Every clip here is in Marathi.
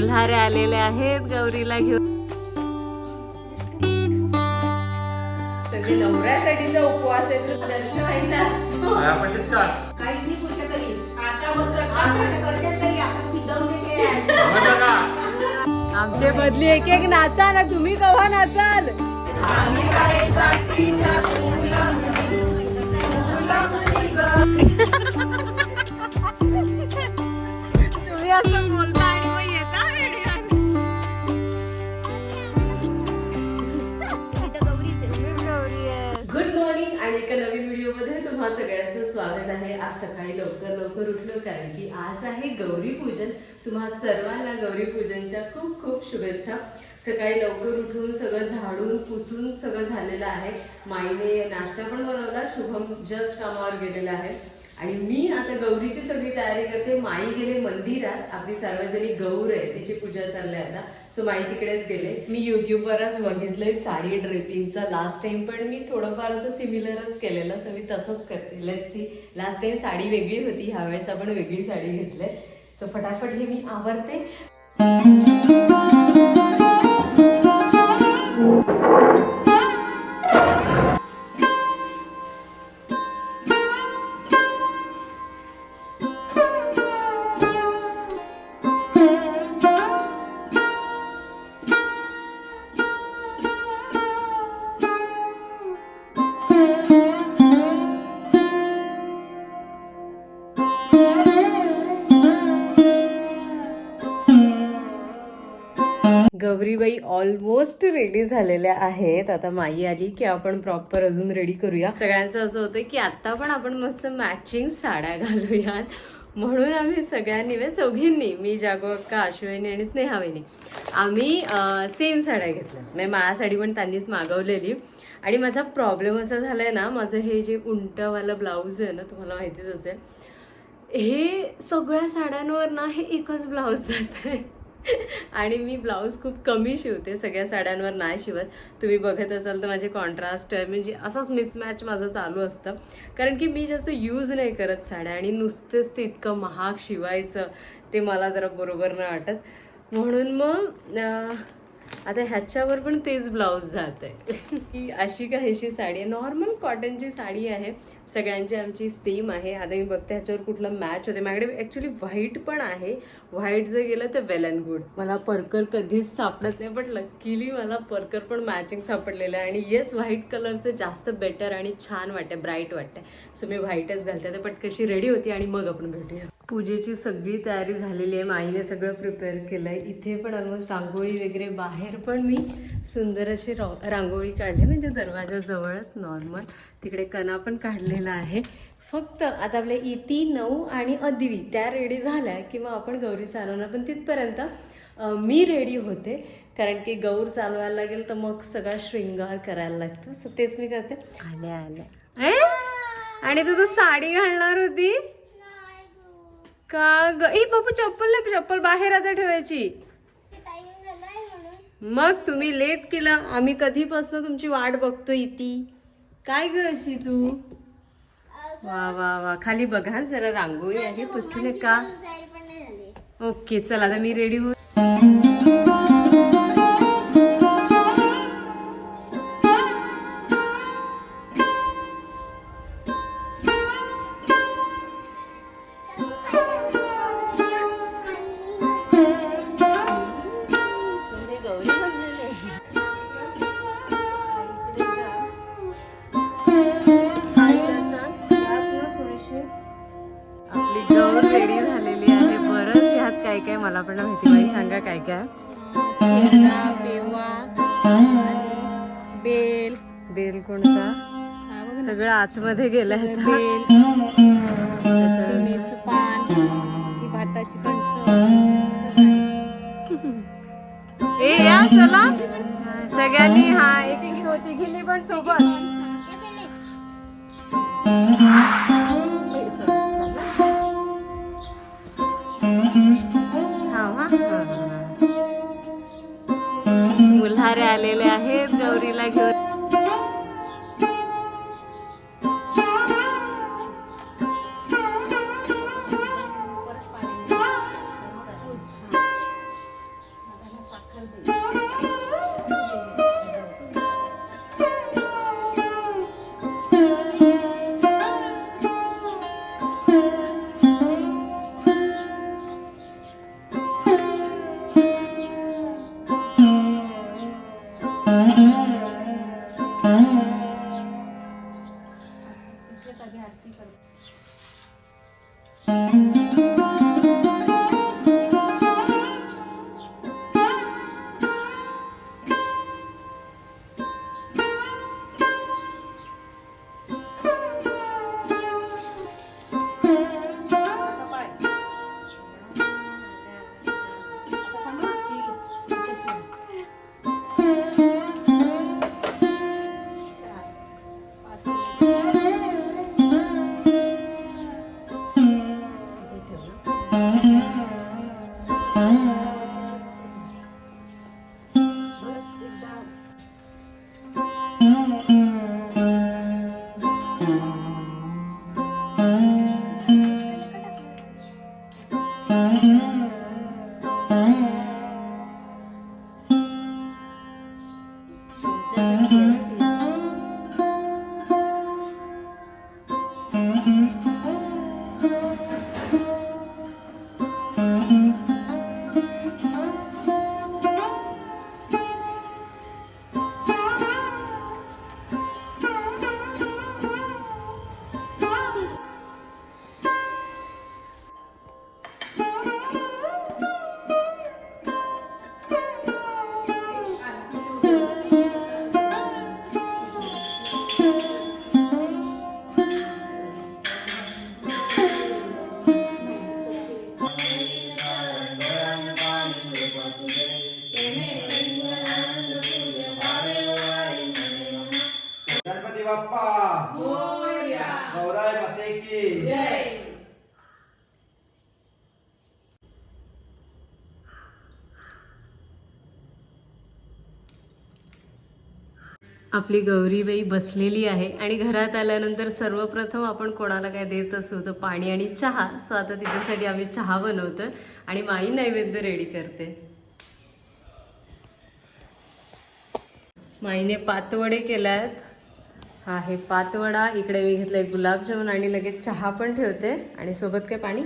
मुल्हारे आलेले आहेत गौरीला घेऊन. नवऱ्यासाठीचा उपवास आमचे बदली एक एक नाचा ना तुम्ही कव्हा नाचाल? तुम्हा सगळ्यांचं स्वागत आहे. आज सकाळी लवकर लवकर उठलो कारण की आज आहे गौरी पूजन. तुम्हा सर्वांना गौरी पूजनच्या खूप खूप शुभेच्छा. सकाळी लवकर उठून सगळं झाडून पुसून सगळं झालेलं आहे. माईने नाश्ता पण बनवला शुभम जस्ट कामावर गेलेला आहे. आणि मी आता गौरीची सगळी तयारी करते. माई गेले मंदिरात. आपली सार्वजनिक गौर आहे तिची पूजा चालली आहे आता. सो माई तिकडेच गेले. मी युट्यूबवरच बघितलंय साडी ड्रेपिंगचा लास्ट टाइम पण मी थोडंफार असं सिमिलरच केलेलं. सो मी तसंच करते. Let see last time sari वेगळी होती. ह्या वेळेस आपण वेगळी साडी घेतली. सो फटाफट हे मी आवडते गौरीबाई ऑलमोस्ट रेडी झालेल्या आहेत. आता माई आली की आपण प्रॉपर अजून रेडी करूया. सगळ्यांचं असं होतं की आता पण आपण मस्त मॅचिंग साड्या घालूयात. म्हणून आम्ही सगळ्यांनी म्हणजे चौघींनी मी जागो अक्का अश्विनी आणि स्नेहाविनी आम्ही सेम साड्या घेतल्या. म्हणजे माझ्या साडी पण त्यांनीच मागवलेली. आणि माझा प्रॉब्लेम असा झालाय ना माझं हे जे उंटवालं ब्लाऊज आहे ना तुम्हाला माहितीच असेल हे सगळ्या साड्यांवर ना हे एकच ब्लाऊज जात आहे आणि मी ब्लाऊज खूप कमी शिवते सगळ्या साड्यांवर नाही शिवत. तुम्ही बघत असाल तर माझे कॉन्ट्रास्ट म्हणजे असंच मिसमॅच माझं चालू असतं. कारण की मी जास्त यूज नाही करत साड्या आणि नुसतेच ते इतकं महाग शिवायचं ते मला जरा बरोबर नाही वाटत. म्हणून मग आता ह्याच्यावर पण तेच ब्लाऊज जात आहे ही अशी काहीशी साडी आहे. नॉर्मल कॉटनची साडी आहे. सगळ्यांची आमची सेम आहे. आता मी बघते ह्याच्यावर कुठलं मॅच होते माझ्याकडे ॲक्च्युली व्हाईट पण आहे. व्हाईट जर गेलं तर वेल अँड गुड मला पर्कर कधीच सापडत नाही पण लकीली मला पर्कर पण मॅचिंग सापडलेलं आहे. आणि येस व्हाईट कलरचं जास्त बेटर आणि छान वाटते ब्राईट वाटते सो मी व्हाईटच घालते. तर पटकशी रेडी होती आणि मग आपण भेटूया. पूजेची सगळी तयारी झालेली आहे. माईने सगळं प्रिपेअर केलं आहे इथे पण ऑलमोस्ट रांगोळी वगैरे बाहेर पण मी सुंदर अशी रा रांगोळी काढली. म्हणजे दरवाजाजवळच नॉर्मल तिकडे कणा पण काढलेला आहे. फक्त आता आपल्या इती नऊ आणि अद्वी त्या रेडी झाल्या की मग आपण गौरी चालवणार. पण तिथपर्यंत मी रेडी होते. कारण की गौर चालवायला लागेल तर मग सगळा शृंगार करायला लागतो. सो तेच मी करते. आल्या आल्या? आणि तू तर साडी घालणार होती? का ग? ए बापू चप्पल नाही चप्पल बाहेर आता ठेवायची. मग तुम्ही लेट केलं. आम्ही कधीपासून तुमची वाट बघतो इती. काय ग अशी तू? वा वा वा. खाली बघा जरा रांगोळी आहे पुसली का? ओके चला आता मी रेडी हो मला पण माहिती बाई सांगा काय काय. बेल. बेल कोणता? सगळं आतमध्ये गेलं बेल. पान. भाताची ए या चला. सगळ्यांनी हा एक सोती गेली पण सोबत. आलेले आहेत. गौरीला घेऊन आपली गौरीबाई बसलेली आहे आणि घरात आल्यानंतर सर्वप्रथम आपण कोणाला काय देत असू तर पाणी आणि चहा. सो आता तिच्यासाठी आम्ही चहा बनवतो आणि माई नैवेद्य रेडी करते. माईने पातवडे केल्यात. हा आहे पातवडा. इकडे मी घेतलाय गुलाबजामुन आणि लगेच चहा पण ठेवते. आणि सोबत काय पाणी?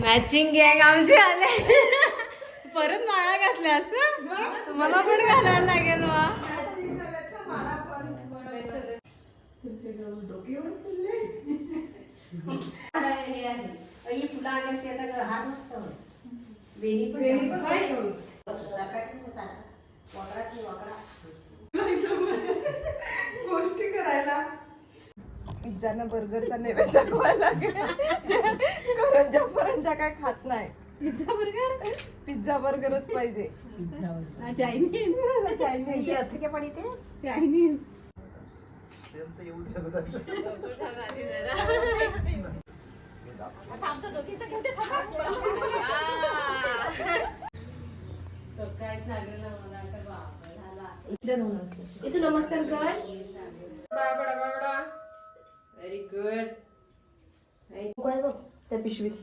मॅचिंग गँग आमचे आले. परत माळा घातल्या असं? मला पण घालायला लागेल वा. गोष्टी करायला. पिझ्झाना बर्गरचा नैवेद्य दाखवायला लागेल. काय खात नाही. Pizza burger? पिझ्झा बर्गरच पाहिजे. चायनीज. चायनीज. अथके पण इथे चायनीज. इथे नमस्कार कर. व्हेरी गुड काय बघ त्या पिशवीत.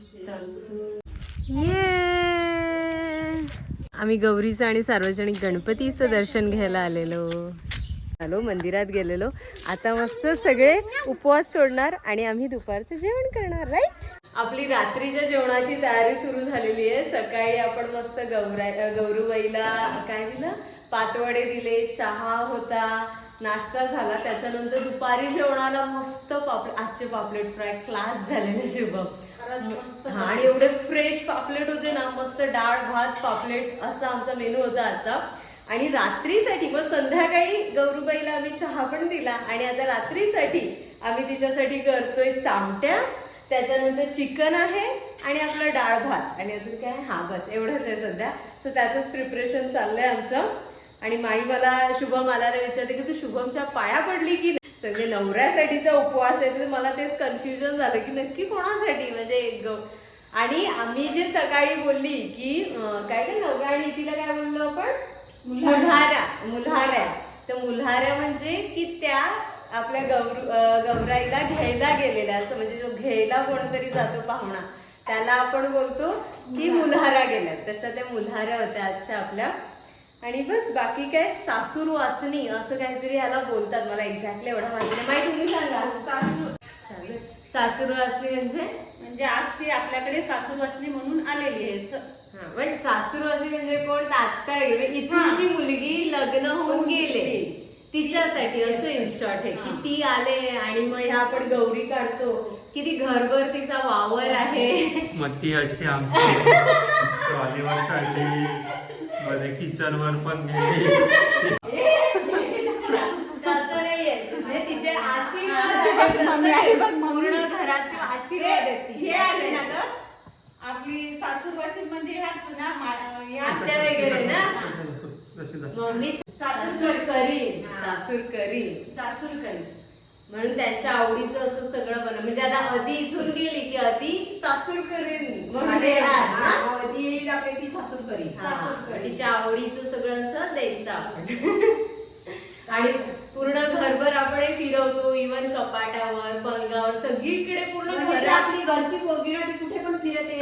आम्ही गौरीचं आणि सार्वजनिक गणपतीचं दर्शन घ्यायला आलेलो. आलो मंदिरात गेलेलो. आता मस्त सगळे उपवास सोडणार आणि आम्ही दुपारचं जेवण करणार राईट आपली रात्रीच्या जेवणाची तयारी सुरू झालेली आहे. सकाळी आपण मस्त गौरा गौरूबाईला काय दिलं? पातवडे दिले चहा होता नाश्ता झाला. त्याच्यानंतर दुपारी जेवणाला मस्त पापलेट आजचे पापलेट फ्राय क्लास झालेले शुभम हा आणि एवढे फ्रेश पापलेट होते ना मस्त डाळ भात पापलेट असा आमचा मेनू होता आजचा. आणि रात्रीसाठी मग संध्याकाळी गौरूबाईला आम्ही चहा पण दिला. आणि आता रात्रीसाठी आम्ही तिच्यासाठी करतोय चामट्या. त्याच्यानंतर चिकन आहे आणि आपलं डाळ भात. आणि अजून काय? हा बस. एवढंच आहे सध्या. सो त्याचंच प्रिपरेशन चाललंय आमचं. आणि माई मला शुभम आल्याला विचारते की तू शुभमच्या पाया पडली की नाही? म्हणजे नवऱ्यासाठीचा उपवास आहे तर मला तेच कन्फ्युजन झालं की नक्की कोणासाठी? म्हणजे ग- आणि आम्ही जे सकाळी बोलली की काय काय नवरा आणि तिला काय बोललो आपण? मुल्हाऱ्या. मुल्हाऱ्या. तर मुल्हाऱ्या म्हणजे की त्या आपल्या गौर गौराईला घ्यायला गेलेल्या असं म्हणजे जो घ्यायला कोणतरी जातो पाहुणा त्याला आपण बोलतो की मुल्हारा गेल्या तशा त्या मुल्हाऱ्या होत्या आजच्या आपल्या आणि बस बाकी काय? सासूर वासनी असं काहीतरी याला बोलतात मला एक्झॅक्टली एवढं माहिती नाही. माहिती तुम्ही सांगा. सासूर वासनी म्हणजे? म्हणजे आज ती आपल्याकडे सासू वासनी म्हणून आलेली आहे पण सासूरवासी म्हणजे कोण? आत्ता गेले इथूनची मुलगी लग्न होऊन गेले. तिच्यासाठी असं इन शॉर्ट आहे. की ती आले आणि मग ह्या आपण गौरी काढतो. किती घरभर तिचा वावर आहे. मग ती अशी आमची मध्ये किचन वर पण गेली तसं नाहीये म्हणजे तिचे आशीर्वाद आहेत, तसं नाही. पूर्ण घरात ती आशीर्वाद आहेत हे तिचे. ना ग आपली ना मा- ह्या आत्या वगैरे ना तशी झाली. मम्मी सासूर करीन सासूर करीन सासूर करी म्हणून त्यांच्या आवडीचं असं सगळं बनव म्हणजे आता अति इथून गेली की अति सासूर करीन म्हणून येणार. ना? ती आपली ती सासूर करी हा, तिच्या आवडीचं सगळं असं द्यायचं आपण. आणि पूर्ण घरभर आपण फिरवतो इवन कपाटावर पंगावर सगळीकडे पूर्ण म्हणजे आपली घरची ना ती कुठे पण फिरते.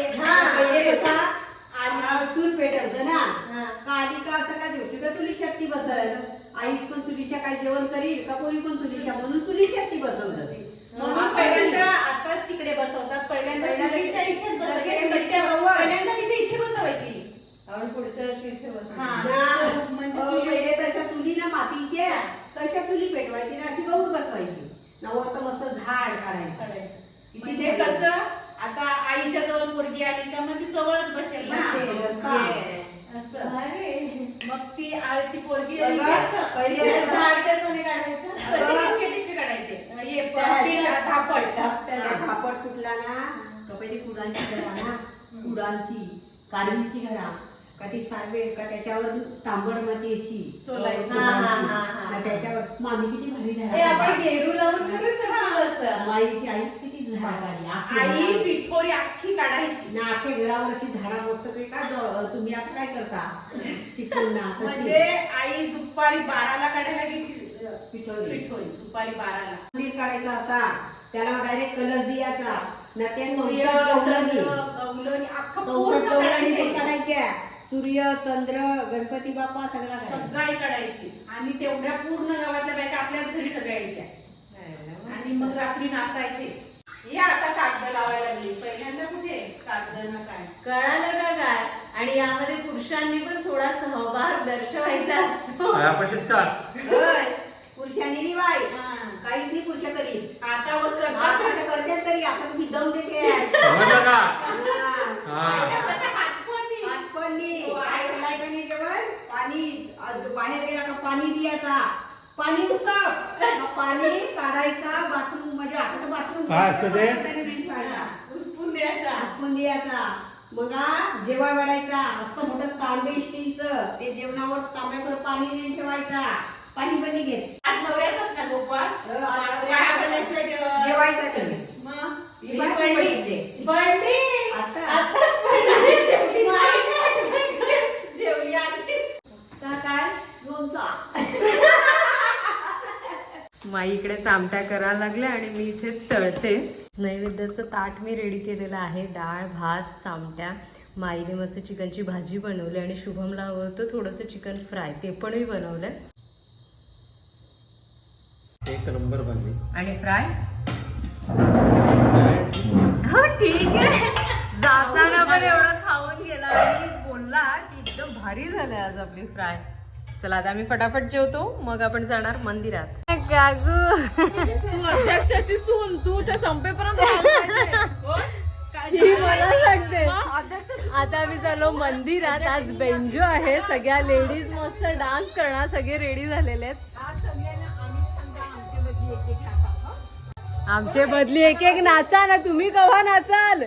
आणि चूल पेटवतं ना. हा. का आली का असं का जेवते का चुली शक्ती बसवायला आईस पण चुलीशा काय जेवण करील का पोरी पण चुलीशा म्हणून चुली शक्ती बसवतात. म्हणून पहिल्यांदा आता तिकडे बसवतात. पहिल्यांदा पहिल्यांदा इथेच बसवायची. तिथे इथे बसवायची. आपण पुढच्या वर्षी इथे बसू. हा. म्हणजे पहिले तशा चुली ना मातीच्या तशा चुली पेटवायची ना अशी गौर बसवायची. नवर तर मस्त झाड काढायचं. म्हणजे कसं आता आईच्या जवळ पोरगी आली का मग ती जवळच. बसेल, असं. असं अरे. मग ती आ- ती पोरगी आली की असं. पहिले तिला असं. झाड कशाने काढायचं टिपके टिपके हे त्याला कुठला ना का पहिली कुडांची घरा ना कुडांची कारवीची घरा का ती सारवे का त्याच्यावर तांबड माती अशी चोलायची. हा, हा, हा, हा. त्याच्यावर मामी किती भारी हे आपण गेरू लावून करू शकतो असं माईची आईच किती आखी आई घरावर. पिठोरी अख्खी काढायची. ना आखे घरावर अशी झाडा मस्त ते का? द- तुम्ही आता काय करता? शिकून ना म्हणजे तशी आई दुपारी बाराला काढायला गेली. पिठोरी. पिठोरी दुपारी बाराला. मंदिर काढायचा असा. त्याला डायरेक्ट कलर दियाचा. ना सूर्य चंद्र. गवलनी अख्खं पूर्ण काढायचे. काढायच्या. सूर्य चंद्र गणपती बाप्पा सगळा काढायचा सगळी काढायची. आणि तेवढ्या पूर्ण गावातल्या बायका आपल्याच घरी सगळ्या यायच्या. आणि मग रात्री नाचायचे. हे आता कागद लावायला लागली. पहिल्यांदा कुठे? कागद ना काय? कळालं का काय? आणि यामध्ये पुरुषांनी पण थोडा सहभाग दर्शवायचा असतो. पायापट्टीच का? होय. पुरुषांनी नि बाई. हा. काहीच नाही पुरुष करीत आता वर आता करतात तर. आता तुम्ही दम देते. समजलं का? हा. हा. पाणी द्यायचा पाणी मग पाणी काढायचा बाथरूम काय असं ते? मग जेवण वाढायचा असं मोठं तांबे स्टीलचं ते जेवणावर तांब्यावर पाणी नाही ठेवायचा. पाणी पण घेत. आज नवऱ्याचाच ना गोपाळ. जेवायचं कधी मग ही ही बाई पडली. पडली. पडली. आता? आताच पडली. जेवली. जेवली आधी. का काय लोणचा चामट्या करायला लागल्या आणि मी इथे तळते. नैवेद्याचं ताट मी रेडी केलेलं आहे. डाळ भात चामट्या माईने मस्त चिकनची भाजी बनवली आणि शुभमला हवं होतं थोडंसं चिकन फ्राय. ते पण मी बनवलंय. एक नंबर भाजी. आणि फ्राय. हो ठीक आहे. जाताना पण एवढं खाऊन गेला आणि बोलला की एकदम भारी झालंय आज आपली फ्राय. चला आता आम्ही फटाफट जेवतो. मग आपण जाणार मंदिरात. गागू अध्यक्षाची सून तू ते संपेपर्यंत ही मला सांगते. आता आम्ही चाललो मंदिरात. आज बेंजो आहे. सगळ्या लेडीज मस्त डान्स करणार. सगळे रेडी झालेले आहेत. आमचे बदली एक एक नाचा ना तुम्ही कव्हा नाचाल?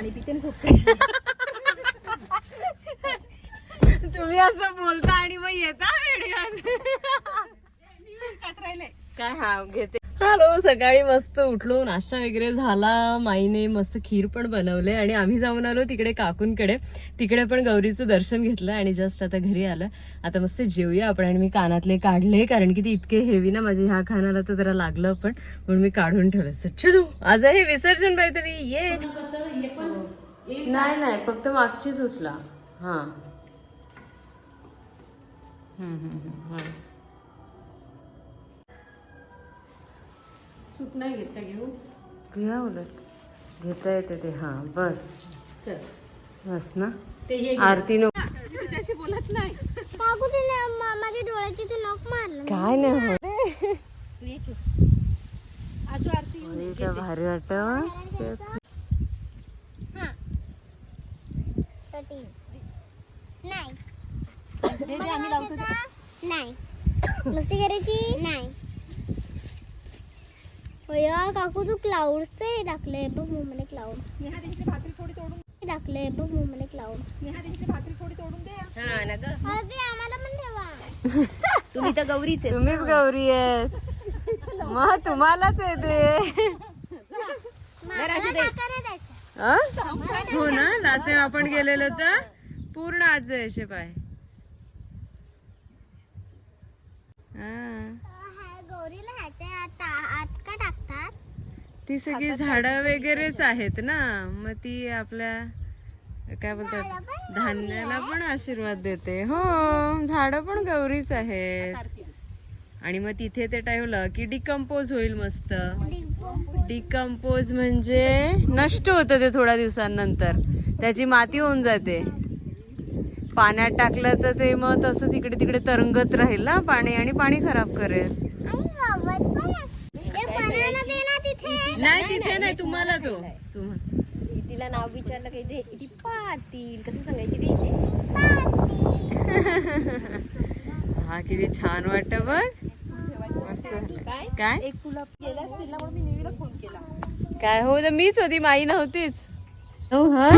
पाणी पिते झोपते. तुम्ही असं बोलता आणि मग येता काय हा घेते. हॅलो सकाळी मस्त उठलो नाश्ता वगैरे झाला. माईने मस्त खीर पण बनवले आणि आम्ही जाऊन आलो तिकडे काकूंकडे. तिकडे पण गौरीचं दर्शन घेतलं आणि जस्ट आता घरी आलं. आता मस्त जेवूया आपण आणि मी कानातले काढले कारण की ते इतके हेवी ना माझ्या ह्या खानाला तर जरा लागलं पण. म्हणून मी काढून ठेवलं. चलो आज आहे विसर्जन पाहिजे मी ये. नाही नाही फक्त मागचीच उचला हा. हम्म, हम्म, हम्म, हा. सूप नाही घेत घेऊ? घ्या उलट. घेता येते ते हा बस. चल. बस ना. ते हे आरती नो तुझ्याशी बोलत नाही. काकू तिने मा- माझ्या डोळ्याची ते नॉक मारलं. काय नाही होत. आजू आरती भारी वाटत नाही हे जे आम्ही लावतो ते. नाही मस्ती करायची नाही काकू तू क्लाउड्स हे टाकले बघ मुंबई क्लाउड्स टाकले बघ मुंबई क्लाउड्स अरे आम्हाला पण ठेवा. तुम्ही तर गौरीच आहे तुम्हीच गौरी आहेस मग तुम्हालाच येते मला? हो? ना? लास्ट टाइम आपण गेलेलो तर पूर्ण आज असे पाय. ती सगळी झाडं वगैरेच आहेत ना? मग ती आपल्या काय बोलतात धान्याला पण आशीर्वाद देते. हो झाडं पण गौरीच आहेत. आणि मग तिथे ते ठेवलं की डिकम्पोज होईल मस्त. डिकम्पोज म्हणजे नष्ट होतं ते थोड्या दिवसांनंतर. त्याची माती होऊन जाते. पाण्यात टाकलं तर ते मग तसंच इकडे तिकडे तरंगत राहील ना पाणी आणि पाणी खराब करेल. नाही तिथे नाही तुम्हाला तो. तिला नाव विचारलं काही ते पातील? कसं सांगायची हा किती छान वाटत बघ. काय? काय? एक तुला गेला फोन केला. काय हो तर मीच होती माई नव्हतीच. हो हा?